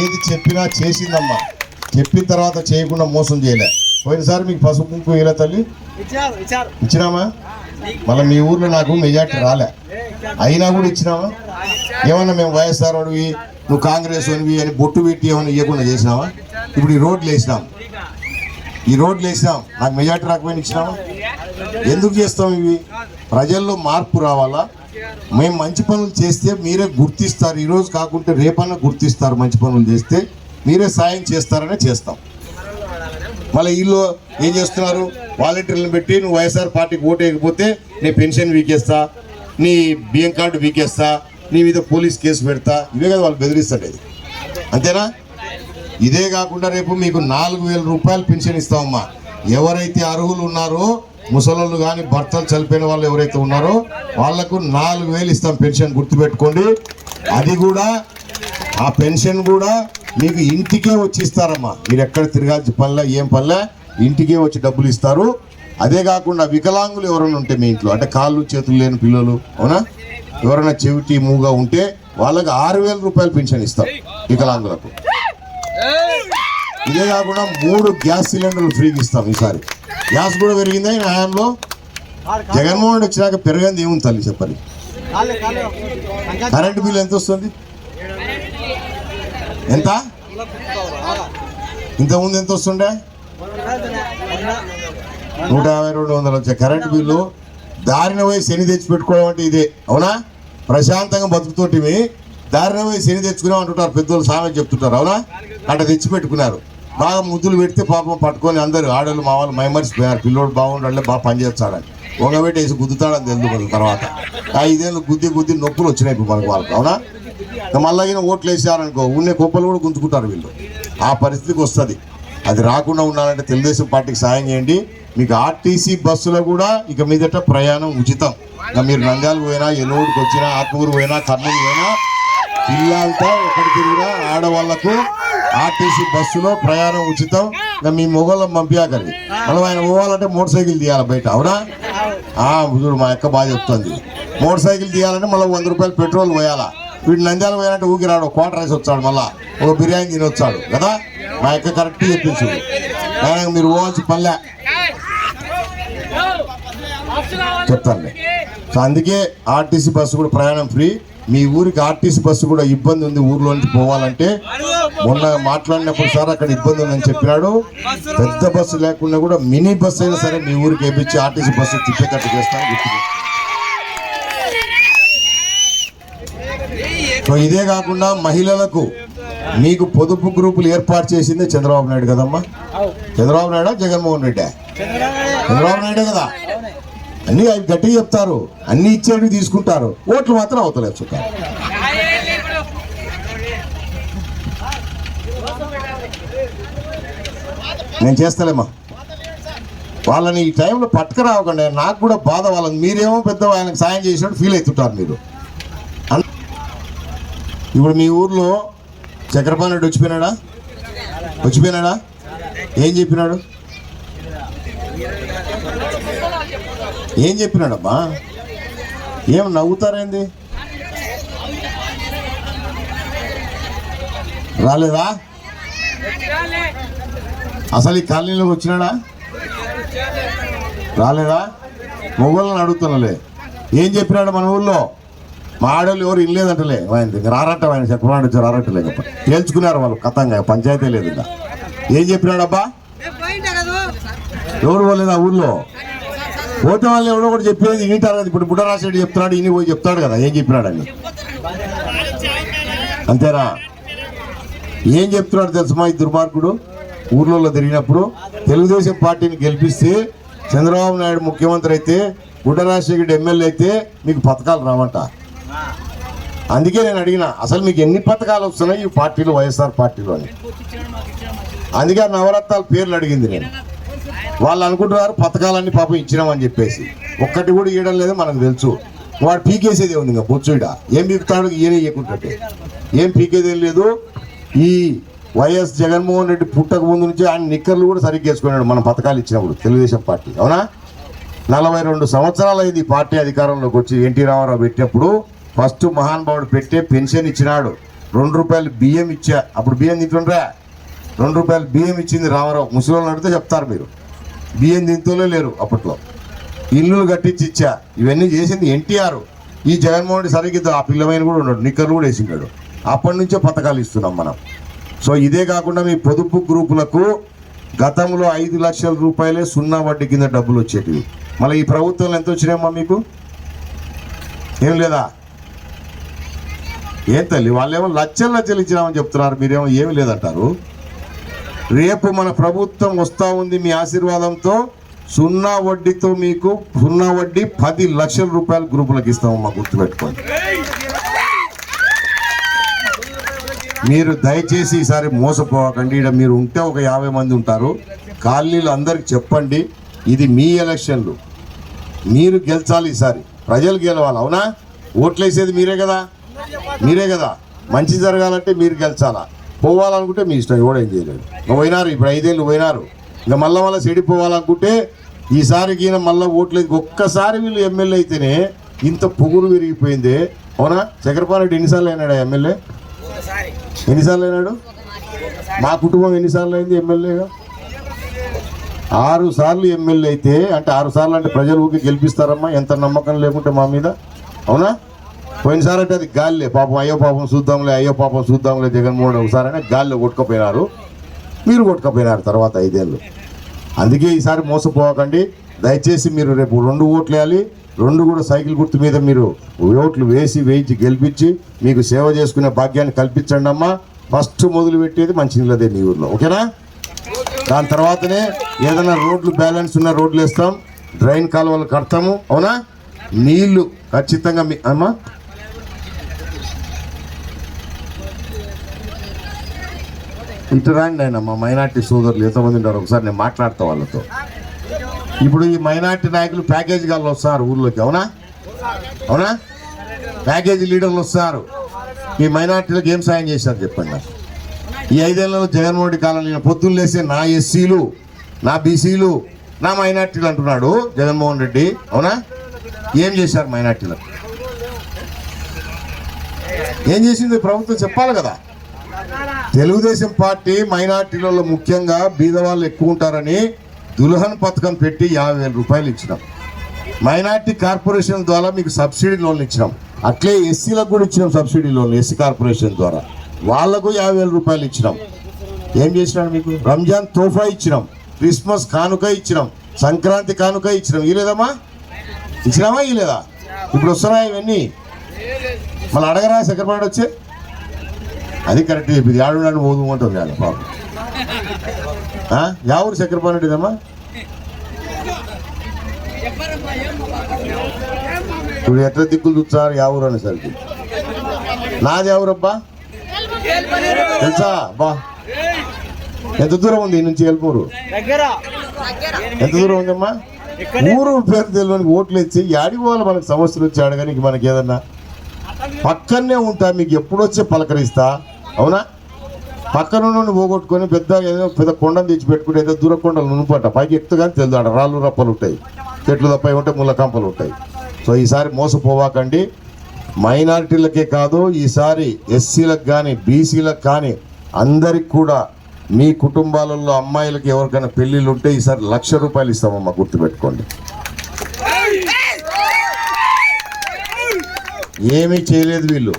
ఏది చెప్పినా చేసిందమ్మా. చెప్పిన తర్వాత చేయకుండా మోసం చేయలే. పోయినసారి మీకు పసుపు కుంకుమ ఇలా తల్లి? ఇచ్చినామా? మళ్ళీ మీ ఊర్లో నాకు మెజార్టీ రాలే. అయినా కూడా ఇచ్చినావా ఏమన్నా మేము వైఎస్ఆర్ వాడివి నువ్వు కాంగ్రెస్ వాడివి అని బొట్టు పెట్టి ఏమన్నా ఇవ్వకుండా చేసినావా? ఇప్పుడు ఈ రోడ్లు వేసినాం. ఈ రోడ్లు వేసినాం. నాకు మెజార్టీ రాకపోయినా ఇచ్చినావా? ఎందుకు చేస్తాం ఇవి? ప్రజల్లో మార్పు రావాలా? మేము మంచి పనులు చేస్తే మీరే గుర్తిస్తారు. ఈరోజు కాకుంటే రేపన్నా గుర్తిస్తారు మంచి పనులు చేస్తే. మీరే సాయం చేస్తారనే చేస్తాం. మళ్ళీ వీళ్ళు ఏం చేస్తున్నారు? వాలంటీర్లను పెట్టి నువ్వు వైఎస్ఆర్ పార్టీకి ఓటు వేయకపోతే నీ పెన్షన్ వీకేస్తా నీ బియ్యం కార్డు వీకేస్తా నీ మీద పోలీస్ కేసు పెడతా. ఇవే కదా వాళ్ళు బెదిరిస్తాడు అంతేనా? ఇదే కాకుండా రేపు మీకు నాలుగు వేల రూపాయలు పెన్షన్ ఇస్తామమ్మా. ఎవరైతే అర్హులు ఉన్నారో ముసలోళ్ళు కానీ భర్తలు చనిపోయిన వాళ్ళు ఎవరైతే ఉన్నారో వాళ్ళకు నాలుగు వేలు ఇస్తాం పెన్షన్ గుర్తుపెట్టుకోండి. అది కూడా ఆ పెన్షన్ కూడా మీకు ఇంటికే వచ్చి ఇస్తారమ్మా. మీరు ఎక్కడ తిరగాల్సిన పనిలే ఏం పనిలే ఇంటికే వచ్చి డబ్బులు ఇస్తారు. అదే కాకుండా వికలాంగులు ఎవరైనా ఉంటే మీ ఇంట్లో అంటే కాళ్ళు చేతులు లేని పిల్లలు అవునా? ఎవరైనా చెవిటి మూగా ఉంటే వాళ్ళకి ఆరు వేల రూపాయలు పెన్షన్ ఇస్తాం వికలాంగులకు. ఇదే కాకుండా మూడు గ్యాస్ సిలిండర్లు ఫ్రీగా ఇస్తాం ఈసారి. గ్యాస్ కూడా పెరిగిందా. ఈ హయాంలో జగన్మోహన్ రెడ్డి వచ్చినాక పెరగంది ఏముంది తల్లి కాలే కరెంట్ బిల్ ఎంత వస్తుంది? ఎంత? ఇంతకుముందు ఎంత వస్తుండే? నూట యాభై రెండు వందలు వచ్చే కరెంట్ బిల్లు దారిన పోయి శని తెచ్చి పెట్టుకోవడం అంటే ఇదే అవునా? ప్రశాంతంగా బతుకుతోటివి. దారిన పోయి శని తెచ్చుకునే అంటుంటారు పెద్దోళ్ళు సామెత చెప్తుంటారు అవునా? అట్లా తెచ్చి పెట్టుకున్నారు బాగా ముద్దులు పెడితే పాపం పట్టుకొని అందరు ఆడవాళ్ళు మా వాళ్ళు మైమర్చిపోయారు. పిల్లోడు బాగుండాలి బాగా పనిచేస్తాడని వంగబెట్టి వేసి గుద్దుతాడని తెలుసు తర్వాత. ఆ ఇదేళ్ళు గుద్ది గుద్ది నొప్పులు వచ్చినాయి ఇప్పుడు మనకు వాళ్ళకి అవునా? మళ్ళీ ఓట్లు వేసారనుకో ఉన్నే కుప్పలు కూడా గుంజుకుంటారు వీళ్ళు. ఆ పరిస్థితికి వస్తుంది. అది రాకుండా ఉండాలంటే తెలుగుదేశం పార్టీకి సాయం చేయండి. మీకు ఆర్టీసీ బస్సులో కూడా ఇక మీదట ప్రయాణం ఉచితం. మీరు నంద్యాల పోయినా ఎన్నోడికి వచ్చినా ఆత్మూరు పోయినా కర్నూలు పోయినా పిల్లలతో ఎక్కడ తిరిగినా ఆడవాళ్ళకు ఆర్టీసీ బస్సులో ప్రయాణం ఉచితం. ఇక మీ మొగోళ్ళం పంపించాకరి మనం ఆయన పోవాలంటే మోటార్ సైకిల్ తీయాలి బయట అవునా? చూడు మా అక్క బాగా చెప్తుంది. మోటార్ సైకిల్ తీయాలంటే మళ్ళీ వంద రూపాయలు పెట్రోల్ పోయాలా. వీడు నంద్యాల పోయాలంటే ఊకి రాడు క్వార్టర్ రైస్ వచ్చాడు మళ్ళా. ఒక బిర్యానీ తిని వచ్చాడు కదా? మా అక్క కరెక్ట్ చెప్పించు ఆయన మీరు పోవాల్సి పనిలే చెప్తాను సో అందుకే ఆర్టీసీ బస్సు కూడా ప్రయాణం ఫ్రీ. మీ ఊరికి ఆర్టీసీ బస్సు కూడా ఇబ్బంది ఉంది ఊర్లో నుంచి పోవాలంటే. మొన్న మాట్లాడినప్పుడు సార్ అక్కడ ఇబ్బంది ఉందని చెప్పినాడు. పెద్ద బస్సు లేకుండా కూడా మినీ బస్సు అయినా సరే మీ ఊరికి వేపించి ఆర్టీసీ బస్సు తిప్పేటట్టు చేస్తాను గుర్తు సో ఇదే కాకుండా మహిళలకు మీకు పొదుపు గ్రూపులు ఏర్పాటు చేసిందే చంద్రబాబు నాయుడు కదమ్మా? చంద్రబాబు నాయుడు? జగన్మోహన్ రెడ్డి? చంద్రబాబు నాయుడే కదా? అన్ని అవి గట్టిగా చెప్తారు. అన్ని ఇచ్చేవి తీసుకుంటారు. ఓట్లు మాత్రం అవతలేదు చుట్టారు నేను చేస్తలేమ్మా వాళ్ళని ఈ టైంలో పట్టుకురావకండి. నాకు కూడా బాధ వాళ్ళని. మీరేమో పెద్ద ఆయనకు సాయం చేసినట్టు ఫీల్ అవుతుంటారు మీరు. ఇప్పుడు మీ ఊర్లో చక్రపాణి వచ్చిపోయినాడా? వచ్చిపోయినాడా? ఏం చెప్పినాడు? ఏం చెప్పినాడమ్మా ఏం నవ్వుతారేంది? రాలేదా? అసలు ఈ కాలనీలోకి వచ్చినాడా? రాలేదా? మొగోళ్ళని అడుగుతున్నాలే. ఏం చెప్పినాడు మన ఊళ్ళో? మా ఆడవాళ్ళు ఎవరు ఇల్లేదంటలే ఆయన దగ్గర ఆయన చక్రపాణి వచ్చి రారట్టలే ఇంకా తేల్చుకున్నారు వాళ్ళు కథంగా పంచాయతీ లేదు ఇంకా. ఏం చెప్పినాడబ్బా? ఎవరు పోలేదు ఆ ఊళ్ళో? పోతే వాళ్ళు ఎవడో కూడా చెప్పేది వింటారు? కదా ఇప్పుడు బుడ్డరాశెడ్డి చెప్తున్నాడు ఇన్ని పోయి చెప్తాడు కదా ఏం చెప్పినాడని. అంతేరా? ఏం చెప్తున్నాడు తెలుసుమా ఈ దుర్మార్గుడు? ఊర్లలో తిరిగినప్పుడు తెలుగుదేశం పార్టీని గెలిపిస్తే చంద్రబాబు నాయుడు ముఖ్యమంత్రి అయితే బుడ్డరాజశేఖర్ ఎమ్మెల్యే అయితే మీకు పథకాలు రావంట. అందుకే నేను అడిగిన అసలు మీకు ఎన్ని పథకాలు వస్తున్నాయి ఈ పార్టీలో వైఎస్ఆర్ పార్టీలో అని. అందుకే నవరత్నాల పేర్లు అడిగింది నేను. వాళ్ళు అనుకుంటున్నారు పథకాలన్నీ పాపం ఇచ్చినామని చెప్పేసి. ఒక్కటి కూడా ఇవ్వడం లేదు మనకు తెలుసు. వాడు పీకేసేది ఉంది ఇంకా బొచ్చుడ. ఏం పీకుతాడు ఈయన ఇవ్వకుంటే ఏం పీకేది లేదు. ఈ వైఎస్ జగన్మోహన్ రెడ్డి పుట్టక ముందు నుంచి ఆయన నిక్కర్లు కూడా సరిగ్గా వేసుకున్నాడు మన పథకాలు ఇచ్చినప్పుడు తెలుగుదేశం పార్టీ. అవునా? నలభై రెండు సంవత్సరాలు అయింది ఈ పార్టీ అధికారంలోకి వచ్చి ఎన్టీ రామారావు పెట్టినప్పుడు ఫస్ట్ మహానుభావుడు పెట్టే పెన్షన్ ఇచ్చినాడు. రెండు రూపాయలు బియ్యం ఇచ్చా. అప్పుడు బియ్యం తింటుండ్రా? రెండు రూపాయలు బియ్యం ఇచ్చింది రామారావు. ముసలి అడిగితే చెప్తారు మీరు. బియ్యం తింటూనే లేరు అప్పట్లో. ఇల్లులు కట్టించి ఇచ్చా. ఇవన్నీ చేసింది ఎన్టీఆర్. ఈ జగన్మోహన్ రెడ్డి సరిగ్గా ఆ పిల్లమైన కూడా ఉన్నాడు నిక్కర్లు కూడా వేసిండాడు అప్పటి నుంచే పథకాలు ఇస్తున్నాం మనం. సో ఇదే కాకుండా మీ పొదుపు గ్రూపులకు గతంలో ఐదు లక్షల రూపాయలే సున్నా వడ్డీ కింద డబ్బులు వచ్చేటివి. మళ్ళీ ఈ ప్రభుత్వంలో ఎంత వచ్చినాయమ్మా మీకు? ఏం లేదా? ఏం తల్లి వాళ్ళేమో లక్షలు లక్షలు ఇచ్చినామని చెప్తున్నారు మీరేమో ఏమి లేదంటారు. రేపు మన ప్రభుత్వం వస్తూ ఉంది మీ ఆశీర్వాదంతో. సున్నా వడ్డీతో మీకు సున్నా వడ్డీ పది లక్షల రూపాయలు గ్రూపులకు ఇస్తామమ్మా గుర్తుపెట్టుకోండి. మీరు దయచేసి ఈసారి మోసపోవకండి. ఇక్కడ మీరు ఉంటే ఒక యాభై మంది ఉంటారు. కాలనీలు అందరికి చెప్పండి. ఇది మీ ఎలక్షన్లు. మీరు గెలిచాలి ఈసారి. ప్రజలు గెలవాలి అవునా? ఓట్లు వేసేది మీరే కదా? మీరే కదా. మంచి జరగాలంటే మీరు గెలిచాలా? పోవాలనుకుంటే మీ ఇష్టం కూడా ఏం చేయలేదు పోయినారు ఇప్పుడు ఐదేళ్ళు పోయినారు. ఇంకా మళ్ళా మళ్ళీ చెడిపోవాలనుకుంటే ఈసారి ఈయన మళ్ళీ ఓట్లేదు ఒక్కసారి వీళ్ళు ఎమ్మెల్యే అయితేనే ఇంత పొగురు విరిగిపోయింది. అవునా? చక్రపాణి రెడ్డి ఎన్నిసార్లు అయినాడు ఎమ్మెల్యే? ఎన్నిసార్లు అయినాడు? మా కుటుంబం ఎన్నిసార్లు అయింది ఎమ్మెల్యేగా? ఆరు సార్లు ఎమ్మెల్యే అయితే అంటే ఆరు సార్లు అంటే ప్రజలు ఊరికి గెలిపిస్తారమ్మా ఎంత నమ్మకం లేకుంటే మా మీద? అవునా? పోయినసారి అంటే అది గాలిలే. పాపం అయ్యో పాపం చూద్దాంలే అయ్యో పాపం చూద్దాంలే జగన్మోహన్ రెడ్డి ఒకసారి అయినా గాలిలో కొట్టుకుపోయినారు. మీరు కొట్టుకుపోయినారు తర్వాత ఐదేళ్ళు. అందుకే ఈసారి మోసపోకండి దయచేసి మీరు రేపు రెండు ఓట్లు వేయాలి. రెండు కూడా సైకిల్ గుర్తు మీద మీరు ఓట్లు వేసి వేయించి గెలిపించి మీకు సేవ చేసుకునే భాగ్యాన్ని కల్పించండి అమ్మా. ఫస్ట్ మొదలు పెట్టేది మంచి నీళ్ళదే మీ ఊర్లో. ఓకేనా? దాని తర్వాతనే ఏదైనా రోడ్లు బ్యాలెన్స్ ఉన్న రోడ్లు వేస్తాం. డ్రైన్ కాలువలు కడతాము. అవునా? నీళ్ళు ఖచ్చితంగా మీ అమ్మా? ఇటు రాండి ఆయన మా మైనార్టీ సోదరులు ఎంతమంది ఉంటారు ఒకసారి నేను మాట్లాడతా వాళ్ళతో. ఇప్పుడు ఈ మైనార్టీ నాయకులు ప్యాకేజీ గాళ్ళు వస్తారు ఊర్లోకి అవునా? అవునా? ప్యాకేజీ లీడర్లు వస్తారు. ఈ మైనార్టీలకు ఏం సాయం చేశారు చెప్పండి నాకు. ఈ ఐదేళ్ళలో జగన్మోహన్ రెడ్డి కాలంలో నేను పొద్దున్న లేసే నా ఎస్సీలు నా బీసీలు నా మైనార్టీలు అంటున్నాడు జగన్మోహన్ రెడ్డి అవునా? ఏం చేశారు మైనార్టీలకు? ఏం చేసింది ప్రభుత్వం చెప్పాలి కదా. తెలుగుదేశం పార్టీ మైనార్టీలలో ముఖ్యంగా బీదవాళ్ళు ఎక్కువ ఉంటారని దుల్హన్ పథకం పెట్టి యాభై వేల రూపాయలు ఇచ్చినాం. మైనార్టీ కార్పొరేషన్ ద్వారా మీకు సబ్సిడీ లోన్లు ఇచ్చినాం. అట్లే ఎస్సీలకు కూడా ఇచ్చినాం సబ్సిడీ లోన్లు ఎస్సీ కార్పొరేషన్ ద్వారా. వాళ్ళకు యాభై వేల రూపాయలు ఇచ్చినాం. ఏం చేసినాం మీకు? రంజాన్ తోఫా ఇచ్చినాం. క్రిస్మస్ కానుక ఇచ్చినాం. సంక్రాంతి కానుక ఇచ్చినాం. ఇలేదమ్మా ఇచ్చినామా? ఇలేదా ఇప్పుడు వస్తున్నాయి ఇవన్నీ? మళ్ళీ అడగరా చక్రపాటి వచ్చే? అది కరెక్ట్ ఉంటుంది కదా పాపం. ఆ? యా ఊరు చక్రపాణి రెడ్డిదమ్మా ఇప్పుడు ఎట్లా దిక్కులు చూస్తారు యా ఊరు అనేసరికి. నాది ఎవరబ్బా తెలుసా? బా. ఎంత దూరం ఉంది ఈ నుంచి దగ్గర. ఎంత దూరం ఉందమ్మా? ఊరు పేరు తెలియని ఓట్లు ఇచ్చి యాడికి పోవాలి మనకు సమస్యలు వచ్చి అడగడానికి మనకి ఏదన్నా పక్కనే ఉంటా మీకు ఎప్పుడు వచ్చి పలకరిస్తా? అవునా? పక్కన నుండి పోగొట్టుకొని పెద్ద ఏదో పెద్ద కొండను తెచ్చి పెట్టుకుంటే ఏదో దూర కొండలు నునుపట. పైకి ఎత్తుగానే తెలుదు ఆడ రాళ్ళు రప్పలు ఉంటాయి. చెట్లు తప్ప ఉంటే ముళ్ళ కంపలు ఉంటాయి. సో ఈసారి మోసపోవాకండి. మైనారిటీలకే కాదు ఈసారి ఎస్సీలకు కానీ బీసీలకు కానీ అందరికి కూడా మీ కుటుంబాలలో అమ్మాయిలకి ఎవరికైనా పెళ్ళిళ్ళు ఉంటే ఈసారి లక్ష రూపాయలు ఇస్తామమ్మా గుర్తుపెట్టుకోండి. ఏమీ చేయలేదు వీళ్ళు.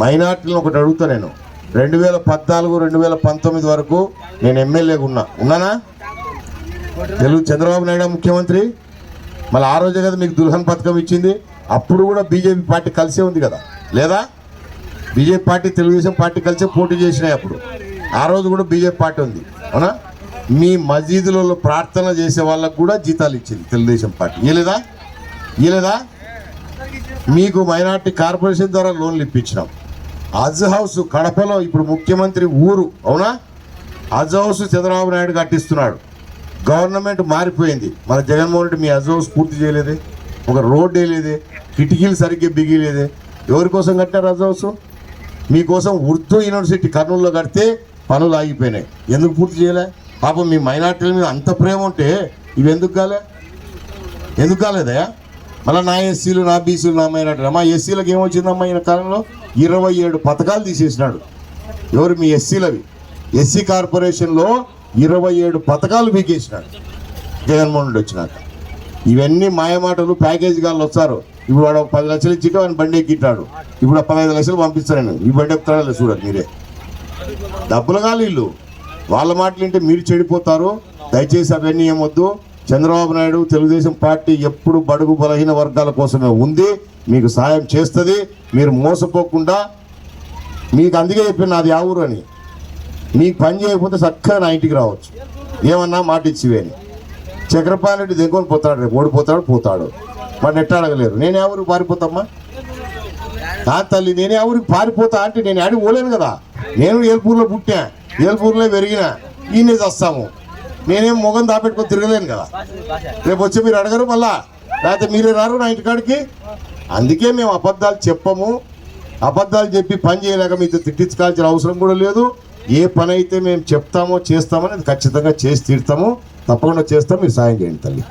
మైనార్టీలను ఒకటి అడుగుతా నేను. రెండు వేల పద్నాలుగు రెండు వేల పంతొమ్మిది వరకు నేను ఎమ్మెల్యేగా ఉన్నా. ఉన్నానా? తెలుగు చంద్రబాబు నాయుడు ముఖ్యమంత్రి. మళ్ళీ ఆ రోజే కదా మీకు దుల్హన్ పథకం ఇచ్చింది. అప్పుడు కూడా బీజేపీ పార్టీ కలిసే ఉంది కదా. లేదా? బీజేపీ పార్టీ తెలుగుదేశం పార్టీ కలిసే పోటీ చేసినాయి అప్పుడు. ఆ రోజు కూడా బీజేపీ పార్టీ ఉంది. అవునా? మీ మసీదులలో ప్రార్థన చేసే వాళ్ళకు కూడా జీతాలు ఇచ్చింది తెలుగుదేశం పార్టీ. ఇయలేదా ఇయలేదా మీకు మైనార్టీ కార్పొరేషన్ ద్వారా లోన్లు ఇప్పించినాం. అజ్ హౌస్ కడపలో ఇప్పుడు ముఖ్యమంత్రి ఊరు అవునా? అజ్ హౌస్ చంద్రబాబు నాయుడు కట్టిస్తున్నాడు. గవర్నమెంట్ మారిపోయింది. మన జగన్మోహన్ రెడ్డి మీ అజ్ హౌస్ పూర్తి చేయలేదే. ఒక రోడ్ వేయలేదే. కిటికీలు సరిగ్గా బిగిలేదే. ఎవరి కోసం కట్టారు అజ్ హౌస్ మీకోసం ఉర్దూ యూనివర్సిటీ కర్నూలులో కడితే పనులు ఆగిపోయినాయి. ఎందుకు పూర్తి చేయలే? పాపం మీ మైనార్టీల మీద అంత ప్రేమ ఉంటే ఇవి ఎందుకు కాలే? ఎందుకు కాలేదయా మళ్ళీ నా ఎస్సీలు నా బీసీలు నా మైనార్టీలు. మా ఎస్సీలకు ఏమొచ్చిందమ్మా ఈయన కాలంలో? ఇరవై ఏడు పథకాలు తీసేసినాడు. ఎవరు? మీ ఎస్సీలవి. ఎస్సీ కార్పొరేషన్లో ఇరవై ఏడు పథకాలు పీకేసినాడు. జగన్మోహన్ రెడ్డి వచ్చినాక. ఇవన్నీ మాయమాటలు ప్యాకేజీ గాళ్ళు వస్తారు. ఇప్పుడు వాడు పది లక్షలు ఇచ్చి వాడిని బండి ఎక్కిట్టాడు ఇప్పుడు పదహైదు లక్షలు పంపిస్తాను నేను ఈ బండి ఎక్కుతారా చూడండి మీరే. డబ్బులు కాదు వీళ్ళు. వాళ్ళ మాటలు వింటే మీరు చెడిపోతారు. దయచేసి అవన్నీ ఏమొద్దు. చంద్రబాబు నాయుడు తెలుగుదేశం పార్టీ ఎప్పుడు బడుగు బలహీన వర్గాల కోసమే ఉంది. మీకు సాయం చేస్తుంది. మీరు మోసపోకుండా మీకు అందుకే చెప్పిన నాది ఆ ఊరు అని. మీకు పని చేయకపోతే చక్కగా నా ఇంటికి రావచ్చు. ఏమన్నా మాట ఇచ్చివేని చక్రపాణి రెడ్డి దిగుకొని పోతాడు రేపు. ఓడిపోతాడు పోతాడు. వాడిని ఎట్ట అడగలేరు నేను ఎవరికి పారిపోతామ్మా? నా తల్లి నేనే ఎవరికి పారిపోతా అంటే నేను ఆడికి పోలేను కదా. నేను ఏల్పూర్లో పుట్టా ఏల్పూర్లో పెరిగినా ఈయనే చేస్తాము. నేనేం మొగం దాపెట్టుకొని తిరగలేను కదా. రేపు వచ్చి మీరు అడగరు మళ్ళా. లేకపోతే మీరే రారు నా ఇంటికాడికి అందుకే మేము అబద్ధాలు చెప్పము. అబద్ధాలు చెప్పి పని చేయలేక మీతో తిట్టించుకోవాల్సిన అవసరం కూడా లేదు. ఏ పని అయితే మేము చెప్తామో చేస్తామో అది ఖచ్చితంగా చేసి తీరుతాము. తప్పకుండా చేస్తాం. మీరు సాయం చేయండి తల్లి.